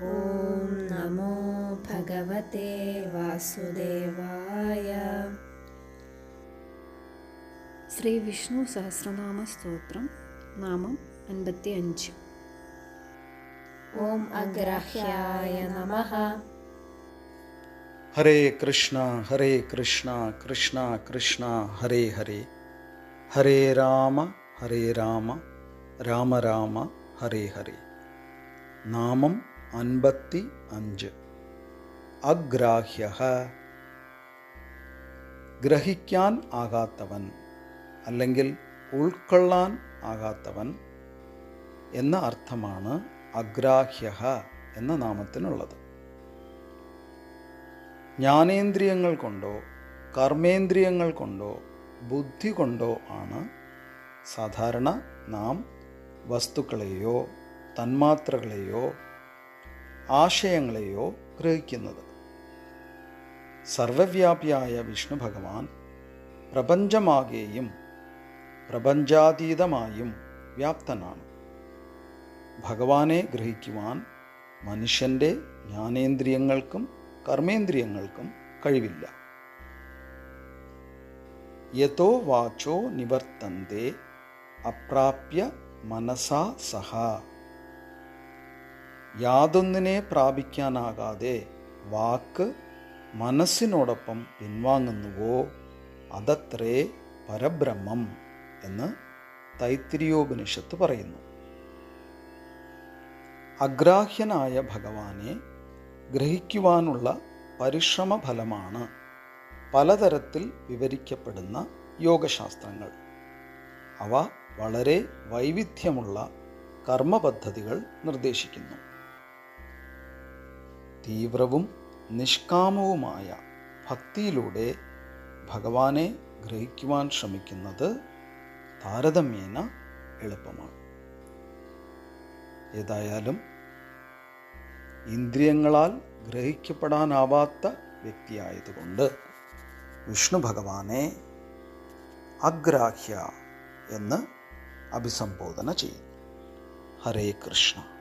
ॐ नमो भगवते वासुदेवाय। श्रीविष्णुसहस्रनामस्तोत्रं नामम् अन्पति अञ्च ॐ अग्राह्याय नमः। हरे कृष्ण हरे कृष्ण कृष्ण कृष्ण हरे हरे। हरे राम हरे राम राम राम हरे हरे। नामं അൻപത്തി അഞ്ച്. അഗ്രാഹ്യ ഗ്രഹിക്കാൻ ആകാത്തവൻ അല്ലെങ്കിൽ ഉൾക്കൊള്ളാൻ ആകാത്തവൻ എന്ന അർത്ഥമാണ് അഗ്രാഹ്യ എന്ന നാമത്തിനുള്ളത്. ജ്ഞാനേന്ദ്രിയങ്ങൾ കൊണ്ടോ കർമ്മേന്ദ്രിയങ്ങൾ കൊണ്ടോ ബുദ്ധി കൊണ്ടോ ആണ് സാധാരണ നാം വസ്തുക്കളെയോ തന്മാത്രകളെയോ ആശയങ്ങളെയോ ഗ്രഹിക്കുന്നത്. സർവവ്യാപിയായ വിഷ്ണു ഭഗവാൻ പ്രപഞ്ചമാകെയും പ്രപഞ്ചാതീതമായും വ്യാപ്തനാണ്. ഭഗവാനെ ഗ്രഹിക്കുവാൻ മനുഷ്യന്റെ ജ്ഞാനേന്ദ്രിയങ്ങൾക്കും കർമ്മേന്ദ്രിയങ്ങൾക്കും കഴിവില്ല. യഥോ വാചോ നിവർത്തന്തേ അപ്രാപ്യ മനസാ സഹ. യാതൊന്നിനെ പ്രാപിക്കാനാകാതെ വാക്ക് മനസ്സിനോടൊപ്പം പിൻവാങ്ങുന്നുവോ അതത്രേ പരബ്രഹ്മം എന്ന് തൈത്തിരിയോപനിഷത്ത് പറയുന്നു. അഗ്രാഹ്യനായ ഭഗവാനെ ഗ്രഹിക്കുവാനുള്ള പരിശ്രമ ഫലമാണ് പലതരത്തിൽ വിവരിക്കപ്പെടുന്ന യോഗശാസ്ത്രങ്ങൾ. അവ വളരെ വൈവിധ്യമുള്ള കർമ്മപദ്ധതികൾ നിർദ്ദേശിക്കുന്നു. തീവ്രവും നിഷ്കാമവുമായ ഭക്തിയിലൂടെ ഭഗവാനെ ഗ്രഹിക്കുവാൻ ശ്രമിക്കുന്നത് താരതമ്യേന എളുപ്പമാണ്. ഏതായാലും ഇന്ദ്രിയങ്ങളാൽ ഗ്രഹിക്കപ്പെടാനാവാത്ത വ്യക്തിയായതുകൊണ്ട് വിഷ്ണു ഭഗവാനെ അഗ്രാഹ്യ എന്ന് അഭിസംബോധന ചെയ്യും. ഹരേ കൃഷ്ണ.